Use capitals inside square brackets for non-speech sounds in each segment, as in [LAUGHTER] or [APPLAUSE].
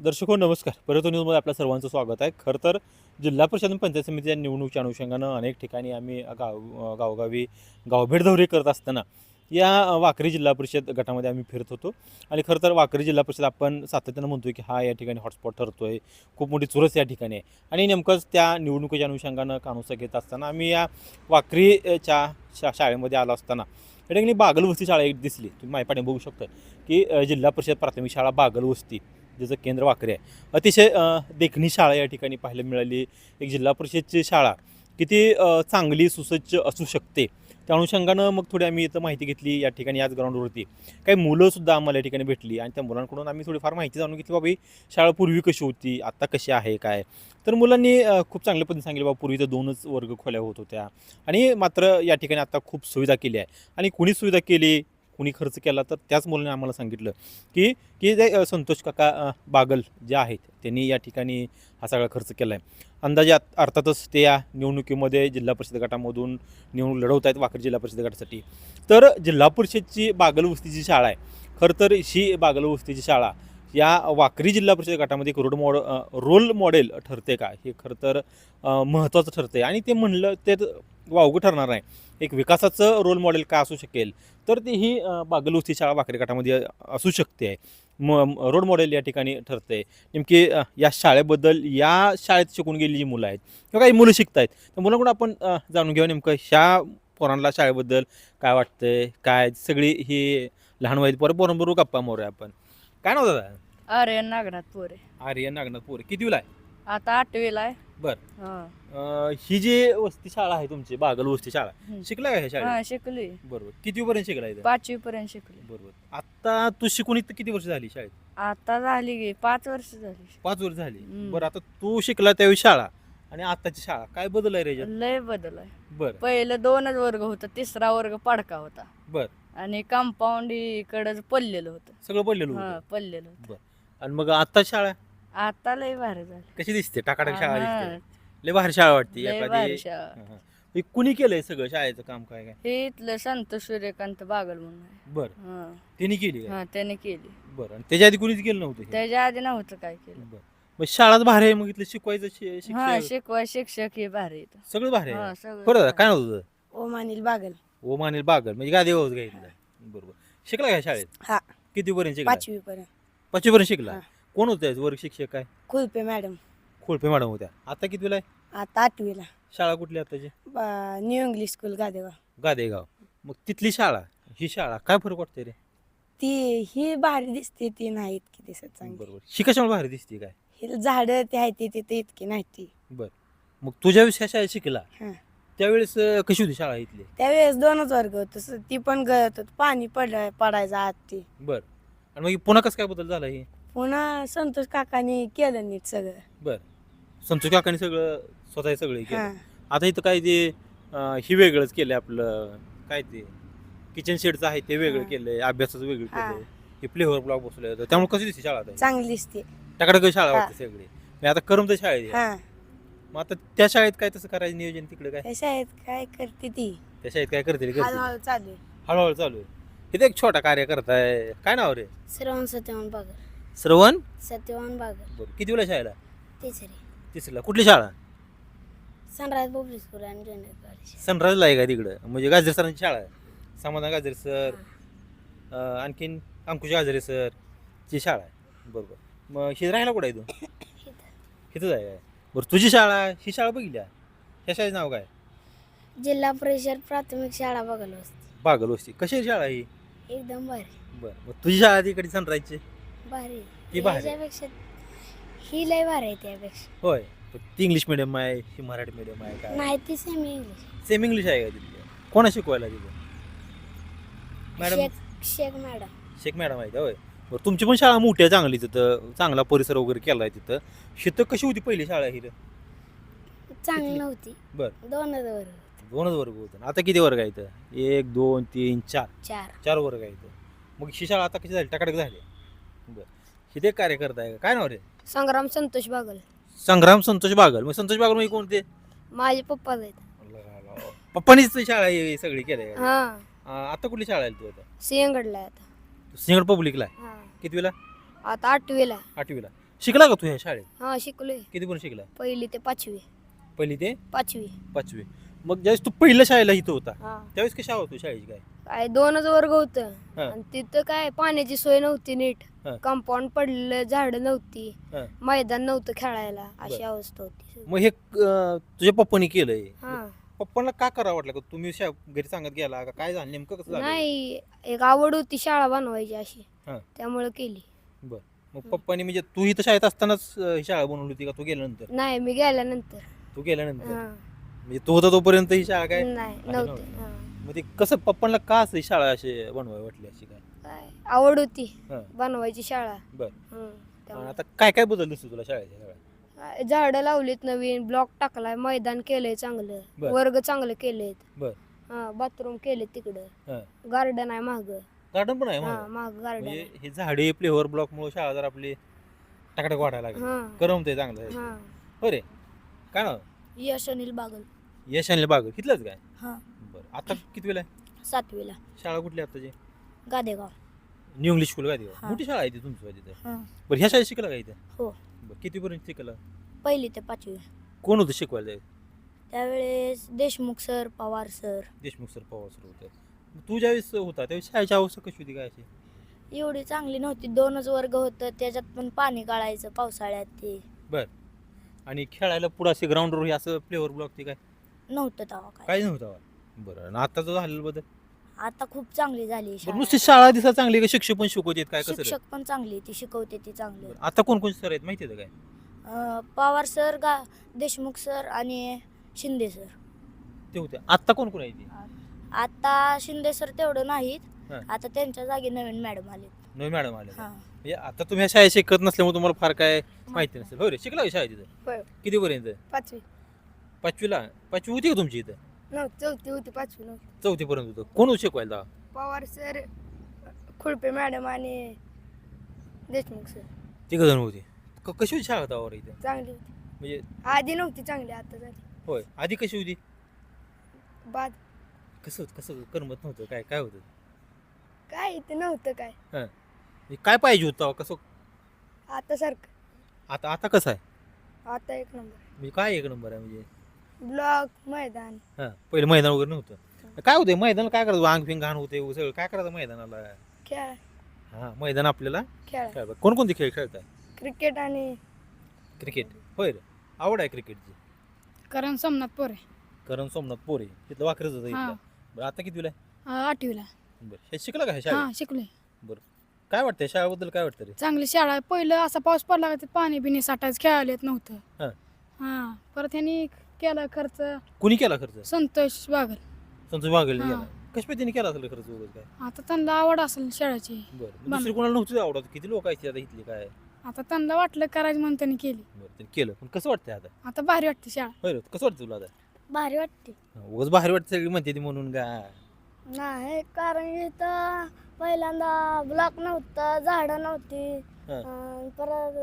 दर्शको हो, नमस्कार. परत हो, न्यूजमध्ये आपल्या सर्वांचं स्वागत आहे. खरं तर जिल्हा परिषद पंचायत समितीच्या निवडणुकीच्या अनुषंगानं अनेक ठिकाणी आम्ही गाव गावोगावी गावभेट दौरे करत असताना या वाकरी जिल्हा परिषद गटामध्ये आम्ही फिरत होतो. आणि खरं तर वाकरी जिल्हा परिषद आपण सातत्यानं म्हणतो की हा या ठिकाणी हॉटस्पॉट ठरतो आहे खूप मोठी चुरस या ठिकाणी आहे. आणि नेमकंच त्या निवडणुकीच्या अनुषंगानं कानुसा घेत असताना आम्ही या वाकरीच्या शा शाळेमध्ये आलो असताना या ठिकाणी बागलवस्ती शाळा एक दिसली. तुम्ही माहिती बघू शकता की जिल्हा परिषद प्राथमिक शाळा बागलवस्ती. ज्याचं केंद्र वाकरे आहे. अतिशय देखणी शाळा या ठिकाणी पाहायला मिळाली. एक जिल्हा परिषदची शाळा. किती चांगली सुसज्ज असू शकते. त्या अनुषंगानं मग थोडी आम्ही इथं माहिती घेतली. या ठिकाणी याच ग्राउंडवरती काही मुलंसुद्धा आम्हाला या ठिकाणी भेटली. आणि त्या मुलांकडून आम्ही थोडीफार माहिती जाणून घेतली. बाबा ही शाळा पूर्वी कशी होती? आत्ता कशी आहे? काय? तर मुलांनी खूप चांगल्या पद्धतीने सांगितलं. बाबा पूर्वी तर दोनच वर्ग खोल्या होत होत्या. आणि मात्र या ठिकाणी आता खूप सुविधा केली आहे आणि कुणी सुविधा केली? कुणी खर्च केला तर त्याच मुलांनी आम्हाला सांगितलं की की जे संतोष काका बागल जे आहेत त्यांनी या ठिकाणी हा सगळा खर्च केला आहे अंदाजे आत- अर्थातच ते या निवडणुकीमध्ये जिल्हा परिषद गटामधून निवडणूक लढवत आहेत वाकड जिल्हा परिषद गटासाठी. तर जिल्हा परिषदची बागलवस्तीची शाळा आहे. खरं तर ही बागलवस्तीची शाळा या वाकरी जिल्हा परिषद गटामध्ये एक रोड मॉड रोल मॉडेल ठरते का? हे खरं तर महत्त्वाचं ठरते आणि ते म्हणलं ते वावगं ठरणार नाही. एक विकासाचं रोल मॉडेल काय असू शकेल तर ती ही अ, बागलवस्ती शाळा वाकरी गटामध्ये असू शकते. म रोल मॉडेल या ठिकाणी ठरते. नेमकी या शाळेबद्दल या शाळेत शिकून गेलेली जी मुलं आहेत किंवा काही मुलं शिकत आहेत त्या मुलांकडून आपण जाणून घेऊ नेमकं ह्या पोरांना शाळेबद्दल काय वाटतंय काय सगळी ही लहान वयात पोरं पोरांबरोबर गप्पा मारूया आपण. काय नाव दादा? आर्यन नागनाथ पोरे. आर्यन नागनाथ पोरे. कितीला आहे? आता आठवीला आहे. बर. हा. अ, ही जी वस्ती शाळा आहे तुमची बागल वस्ती शाळा हम्म. शिकला का ह्या शाळेत? हा शिकली बरोबर. किती पर्यंत शिकला इथं? पाचवी पर्यंत शिकली बरोबर. आता तू शिकून इथं किती वर्ष झाली शाळेत? आता झाली गे पाच वर्ष झाली. पाच वर्ष झाली. हम्म. बरं आता तू शिकला त्यावेळी शाळा आणि आताची शाळा काय बदल आहे रे याच्यात? लय बदल आहे. बरं. पहिलं दोनच वर्ग होता तिसरा वर्ग पडका होता. बर. आणि कंपाऊंड इकडं पडलेलं होतं. सगळं पडलेलं हा होतं? पडलेलं होतं. आणि मग आता शाळा? आता लय भारी झाली. कशी दिसते? टाकाटाक शाळा दिसते. लय भारी शाळा वाटते लय एखादी. भारी शाळा. हा, हा. हे कुणी केलंय सगळं शाळेचं काम काय काय? हे इथलं संत सूर्यकांत बागल म्हणून आहे. बर. हा. त्यांनी केली काय? हा त्याने केली. बरं. आणि त्याच्या आधी कुणीच केलं नव्हतं हे? त्याच्या आधी नव्हतं काय केलं. बरं. मग शाळाच भारी आहे मग इथलं शिकवायचं शि- हा शिक्षक? शिकवा शिक्षक हे भारी. सगळं भारी आहे हा सगळं बरं दादा. काय नव्हतं तुझं? ओ मानिल बागल. ओ मानेल बागल. म्हणजे गादी बरोबर. शिकला काय शाळेत? हा. किती पर्यंत शिकला? पाचवी पर्यंत पाचवी पर्यंत शिकला? हा. कोण होते वर्ग शिक्षक काय? खुलपे मॅडम. खोळपे मॅडम होत्या. आता कितीला आहे? आता आठवीला. शाळा कुठली आताची? बा- new English school Gadegaon. Gadegaon. मग तिथली शाळा ही शाळा काय फरक वाटते रे? ती ही भारी दिसते ती नाही इतकी दिसत चांगली. बरोबर. शिकायच्यामुळे भारी दिसते काय? ही झाडं ते आहे ती तिथे इतकी नाही ती. मग तुझ्या ह्या शाळेत शिकला. हा. त्यावेळेस अं, कशी होती शाळा इथली? त्यावेळेस दोनच वर्ग होत. ती पण गळत होत. पाणी पडाय पडायचं आत ती. बर. आणि मग पुन्हा कसं काय बदल झाला हे? पुन्हा संतोष काकांनी केलं नीट सगळं. बर. संतोष काकांनी सगळं स्वतः सगळं हा. केलं आता इथं काय ते अं, ही वेगळंच केलं आपलं काय ते किचन शेडचं आहे ते वेगळं हा. केलंय अभ्यासाचं वेगळं हा. केलंय. हे प्लेवर ब्लॉक बसवलं तर त्यामुळे कशी दिसते शाळा आता? चांगली दिसते. टाकडं शाळा हा. वाटते सगळी. मी आता करमत शाळेत आहे. हा. मग आता त्या शाळेत काय तसं करायचं नियोजन तिकडे काय? त्या शाळेत काय करते ती? त्या शाळेत काय करते हळूहळू चालू आहे. हळूहळू चालू आहे. इथे एक छोटा कार्य करताय. काय नाव रे? श्रवण सत्यवान श्रवण? सत्यवान बागर बरं. किती वेळा शाळेला? तिसरी. तिसरीला. कुठली शाळा? सनराईज पब्लिक स्कूल आणि सनराईजला आहे का तिकडं? म्हणजे गाजरे सरांची शाळा आहे. समाधान गाजरे सर अं, आणखीन अंकुश गाजरे सर ची शाळा आहे. बरोबर. मग हे राहायला कुठं आहे तू? [COUGHS] इथंच आहे काय? बरं तुझी शाळा ही शाळा बघितली आहे? ह्या शाळेचं नाव काय? जिल्हा परिषद प्राथमिक शाळा बघायला असते बागल वस्ती. कशी आहे शाळा ही? एकदम भारी. बरं मग तुझी शाळा तिकडे सनराईजची भारी. ती ही लय भारी आहे त्यापेक्षा. होय. ती इंग्लिश मिडियम आहे ही मराठी मिडियम आहे काय? नाही ती सेमी इंग्लिश सेम इंग्लिश आहे का तिथलं? कोणा शिकवायला तिथं? Madam Shaikh Shaikh madam Shaikh madam आहे होय. बरं तुमची पण शाळा मोठी आहे चांगली तिथं. चांगला परिसर वगैरे केला आहे तिथं. शितं कशी होती पहिली शाळा ही? चांगली नव्हती. बरं. दोनच वर्ग दोनच वर्ग होते. आता किती वर्ग आहे इथं? एक दोन तीन चार. चार. चार वर्ग आहे इथं. मग ही शाळा आता कशी झाली? टाकाटक झाली? बरं. हिथे एक कार्य करताय का? काय नाव रे? संग्राम संतोष बागल. संग्राम संतोष बागल. मग संतोष बागल म्हणजे कोणते? माझे पप्पा आहेत. पप्पानीच ती शाळा ही सगळी केली हा. आता कुठली शाळा आहे तू आता? सिंहगडला आहे आता. सिंगड पब्लिकला आहे? हा. कितवीला? आता आठवीला. आठवीला. शिकला का तू ह्या शाळेत? हा शिकलोय. किती पण शिकला? पहिली ते पाचवी. पहिली ते पाचवी. पाचवी. मग ज्यावेळेस तू पहिल्या शाळेला इथं होता हा. त्यावेळेस कशी होतो शाळेची काय? काय दोनच वर्ग होत. हा. आणि तिथं काय पाण्याची सोय नव्हती नीट. हा. कंपाऊंड पडलेलं झाड नव्हती. हा. मैदान नव्हतं खेळायला अशी. अवस्था होती मग हे अं, तुझ्या पप्पानी केलंय? हा. पप्पांना का करा वाटलं का तुम्ही शा- घरी सांगत गेला का? काय झालं? नेमकं कसं झालं? नाही एक आवड होती शाळा बनवायची अशी. हा. त्यामुळे केली. मग पप्पानी म्हणजे तू इथं शाळेत असतानाच अं, ही शाळा बनवली होती का? तू गेल्यानंतर? नाही मी गेल्यानंतर. तू गेल्यानंतर? हा. म्हणजे तू होता तोपर्यंत ही शाळा काय? नाही नव्हते. हा. मग ते कसं पप्पांना का असं शाळा अशी बनवाय वाटली अशी काय? काय? आवड होती हा. बनवायची शाळा. बर. हं, आणि त्यामुळे. आता काय काय बदल दिसतो तुला शाळेच्या झाडं लावलीत नवीन ब्लॉक टाकलाय मैदान केलंय चांगलं. बर. वर्ग चांगले केलेत. बर. हा बाथरूम केले. तिकडं. गार्डन आहे माग. गार्डन पण आहे हा मागं. माग गार्डन म्हणजे हे झाडे फ्लेवर ब्लॉक मुळे शाळा जर आपली टाकटाक वाढायला लागली. हा. करमते चांगलं आहे. हा. हो रे काय नाव? यश अनिल बागल. यश आणले बाग तिथलंच काय? हा. बरं आता किती वेळ आहे? सातवीला. शाळा कुठली आता जी गादेगाव. न्यू इंग्लिश स्कूल काय तिथं हा. मोठी शाळा आहे ती तुमची तिथं हा. बरं ह्या शाळेत शिकला का इथं? हो. बरं कितीपर्यंत शिकला? पहिली ते पाचवी. कोण होतं शिकवायला त्यावेळेस? Deshmukh sir Pawar sir. Deshmukh sir Pawar sir होतं. मग तू ज्यावेळेस होता त्यावेळेस शाळेची अवस्था कशी होती काय अशी? एवढी चांगली नव्हती. दोनच वर्ग होतं त्याच्यात पण पाणी काढायचं पावसाळ्यात ते. आणि खेळायला पुढं असे ग्राउंडवर हे असं प्लेवर ब्लॉक ते काय? नव्हतं तेव्हा काय. नव्हतं. बरं आणि आता जो झालेलं बदल? आता खूप चांगली झाली बरं, शाळा. नुसती शाळा दिसा चांगली का? शिक्षक पण शिकवतात काय कसं रे? शिक्षक पण चांगली ती शिकवते ती चांगली बरं, आता कोण कोण सर आहेत माहिती आहे का काय? अं, पवार सर गा देशमुख सर आणि शिंदे सर. ते होते. आता कोण कोण आहे ते? आता शिंदे सर तेवढं नाहीत. हा. आता त्यांच्या जागी नवीन मॅडम आले नवीन मॅडम आले हा. म्हणजे आता तुम्ही ह्या शाळेत शिकत नसल्यामुळे तुम्हाला फार काय माहिती नसेल. हो रे शिकला का शाळेत होय. तिथं किती पर्यंत पाचवी. पाचवीला? पाचवी होती का तुमची इथं? नव्हती चौथी होती पाचवी नव्हती. चौथी पर्यंत होतं. कोण होतं शिकवायला? पवार सर खुळपे मॅडम आणि देशमुख सर. तिघ जण होते. क- कशी होती शाळा तेव्हा इथं? चांगली होती. म्हणजे आधी नव्हती चांगली आता झाली. होय. आधी कशी होती? बाद. कसं होतं कसं करमत नव्हतं काय काय होतं? काय इथे नव्हतं काय. म्हणजे काय पाहिजे होतं तेव्हा? कसं? आता सारखं. आता आता कसं आहे? आता एक नंबर. म्हणजे काय एक नंबर आहे म्हणजे? ब्लॉक मैदान. हां पहिलं मैदान वगैरे नव्हतं. काय होतं मैदान काय करायचं? अंग फिंग घाण होते सगळं. काय करायचं मैदानाला? खेळ. हां मैदान आपल्याला? खेळ. खेळ कोणकोणते खेळ खेळताय? क्रिकेट आणि क्रिकेट. होय रे. आवड आहे क्रिकेटची. करण सोमनाथ पोरे. कारण सोमनाथ पोरे. तिथलं वाकरच होतं हा. इथलं बरं आता किती आहे? अं, आठवीला. बरं हे शिकलं का हे शाळेत? हा शिकले काय वाटतंय शाळेबद्दल काय वाटतं रे? चांगली शाळा आहे. पहिलं असा पाऊस पडला का ते पाणी बिणी साठायचं खेळायला येत हा. नव्हतं. हा. परत ह्यांनी केला खर्च? कुणी केला खर्च? संतोष बागल संतोष बागेल हा. केला. कशा पद्धतीने केला असेल खर्च वगैरे काय? आता त्यांना आवड असेल शाळेची. बरं. मग. दुसरी कोणाला नव्हती आवडत किती लोक आहेत आता इथली काय? आता त्यांना वाटलं करायचं म्हणून त्यांनी केली. बरं त्यांनी केलं. पण कसं वाटतंय आता? आता भारी वाटते शाळा. होय रे कसं वाटतं तुला आता? भारी वाटते. उगाच बाहेर वाटतं सगळी म्हणते ती म्हणून का? नाही कारण इथं पहिल्यांदा ब्लॉक नव्हतं झाडं नव्हती. हा. अं, परत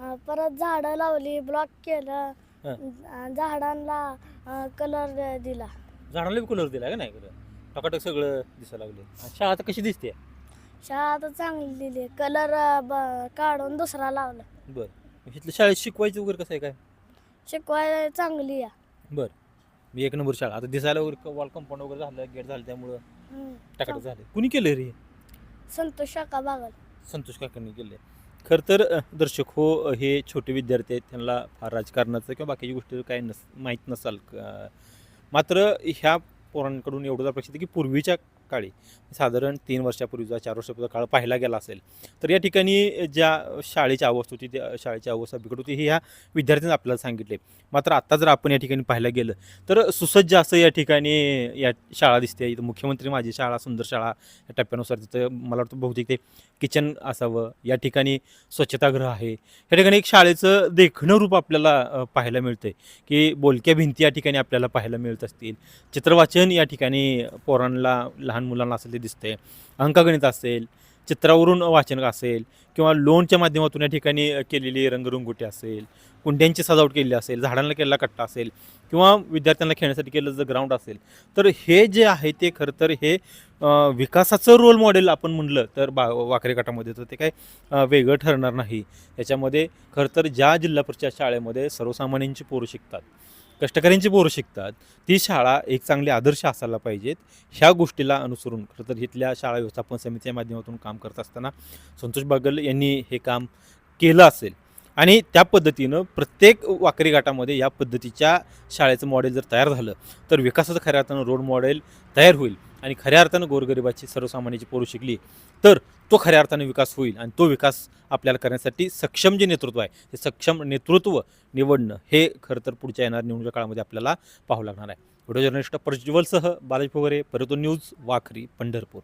अं, परत झाडं लावली ब्लॉक केलं. हा. झाडांना कलर दिला. झाडाला बी कलर दिला का नाही टकाटक सगळं दिसायला लागले. शाळा आता कशी दिसते? शाळा आता चांगली दिली. कलर काढून दुसरा लावला. बरं. मग इथल्या शाळेत शिकवायचं वगैरे कसं आहे काय? शिकवायला चांगली या बरं. मी एक नंबर शाळा. आता दिसायला वगैरे वॉल कंपाऊंड वगैरे झालं गेट झालं त्यामुळं हम्म. टकाटक झाले. कुणी केलं रे? संतोष शाखा बागल. संतोष काकांनी केले खरं तर दर्शक हो हे छोटे विद्यार्थी आहेत त्यांना फार राजकारणाचं किंवा बाकीची गोष्टी काय नस माहीत नसाल मात्र ह्या पोरांकडून एवढंच अपेक्षित आहे की पूर्वीच्या काळी. साधारण तीन वर्षापूर्वीचा चार वर्षापूर्वीचा काळ पाहायला गेला असेल. तर या ठिकाणी ज्या शाळेची अवस्था होती त्या शाळेची अवस्था बिकट होती हे ह्या विद्यार्थ्यांनी आपल्याला सांगितले. मात्र आत्ता जर आपण या ठिकाणी पाहायला गेलं तर सुसज्ज असं या ठिकाणी या शाळा दिसते. इथं मुख्यमंत्री माझी शाळा सुंदर शाळा या टप्प्यानुसार तिथं मला वाटतं बहुतेक ते किचन असावं. या ठिकाणी स्वच्छतागृह आहे. या ठिकाणी एक शाळेचं देखणं रूप आपल्याला पाहायला मिळते की बोलक्या भिंती या ठिकाणी आपल्याला पाहायला मिळत असतील. चित्रवाचन या ठिकाणी पोरांना लहान मुलांना असेल ते दिसतंय. अंकगणित असेल चित्रावरून वाचन असेल किंवा लोनच्या माध्यमातून या ठिकाणी केलेली रंगरंगोटी असेल कुंड्यांची सजावट केलेली असेल झाडांना केलेला कट्टा असेल किंवा विद्यार्थ्यांना खेळण्यासाठी केलं जर ग्राउंड असेल तर हे जे आहे ते खरं तर हे विकासाचं रोल मॉडेल आपण म्हणलं तर बा वाकरे गटामध्ये तर ते काय वेगळं ठरणार नाही. याच्यामध्ये खरं तर ज्या जिल्हा परिषद शाळेमध्ये सर्वसामान्यांची पोरं शिकतात कष्टकऱ्यांची पोरं शिकतात. ती शाळा एक चांगले आदर्श असायला पाहिजेत. ह्या गोष्टीला अनुसरून खरं तर इथल्या शाळा व्यवस्थापन समितीच्या माध्यमातून काम करत असताना संतोष बागल यांनी हे काम केलं असेल. आणि त्या पद्धतीनं प्रत्येक वाकरी घाटामध्ये या पद्धतीच्या शाळेचं मॉडेल जर तयार झालं तर विकासाचं खऱ्या अर्थानं रोल मॉडेल तयार होईल. आणि खऱ्या अर्थानं गोरगरिबाची सर्वसामान्याची पोरं शिकली तर तो खऱ्या अर्थाने विकास होईल आणि तो विकास आपल्याला करण्यासाठी सक्षम जे नेतृत्व आहे ते सक्षम नेतृत्व निवडणं हे खरं तर पुढच्या येणाऱ्या निवडणुकीच्या काळामध्ये आपल्याला पाहावं लागणार आहे. व्हिडिओ जर्नलिस्ट प्रज्वलसह बालाजी पोगरे परतो न्यूज वाखरी पंढरपूर.